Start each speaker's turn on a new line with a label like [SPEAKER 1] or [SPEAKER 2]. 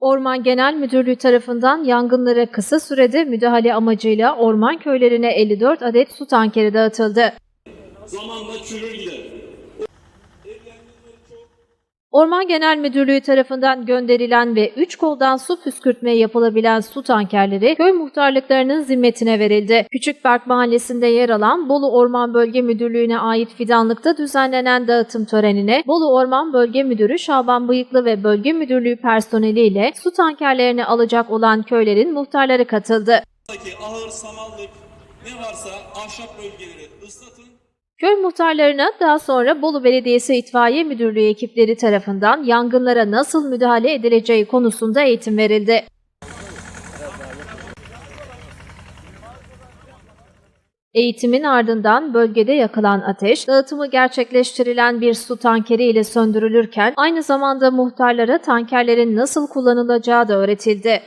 [SPEAKER 1] Orman Genel Müdürlüğü tarafından yangınlara kısa sürede müdahale amacıyla orman köylerine 54 adet su tankeri dağıtıldı.
[SPEAKER 2] Zamanla çürür gider.
[SPEAKER 1] Orman Genel Müdürlüğü tarafından gönderilen ve 3 koldan su püskürtme yapılabilen su tankerleri köy muhtarlıklarının zimmetine verildi. Küçükberk Mahallesi'nde yer alan Bolu Orman Bölge Müdürlüğü'ne ait fidanlıkta düzenlenen dağıtım törenine Bolu Orman Bölge Müdürü Şaban Bıyıklı ve Bölge Müdürlüğü personeliyle su tankerlerini alacak olan köylerin muhtarları katıldı.
[SPEAKER 2] Ahır, samanlık ne varsa ahşap bölgeleri ıslatın.
[SPEAKER 1] Köy muhtarlarına daha sonra Bolu Belediyesi İtfaiye Müdürlüğü ekipleri tarafından yangınlara nasıl müdahale edileceği konusunda eğitim verildi. Eğitimin ardından bölgede yakılan ateş, dağıtımı gerçekleştirilen bir su tankeri ile söndürülürken aynı zamanda muhtarlara tankerlerin nasıl kullanılacağı da öğretildi.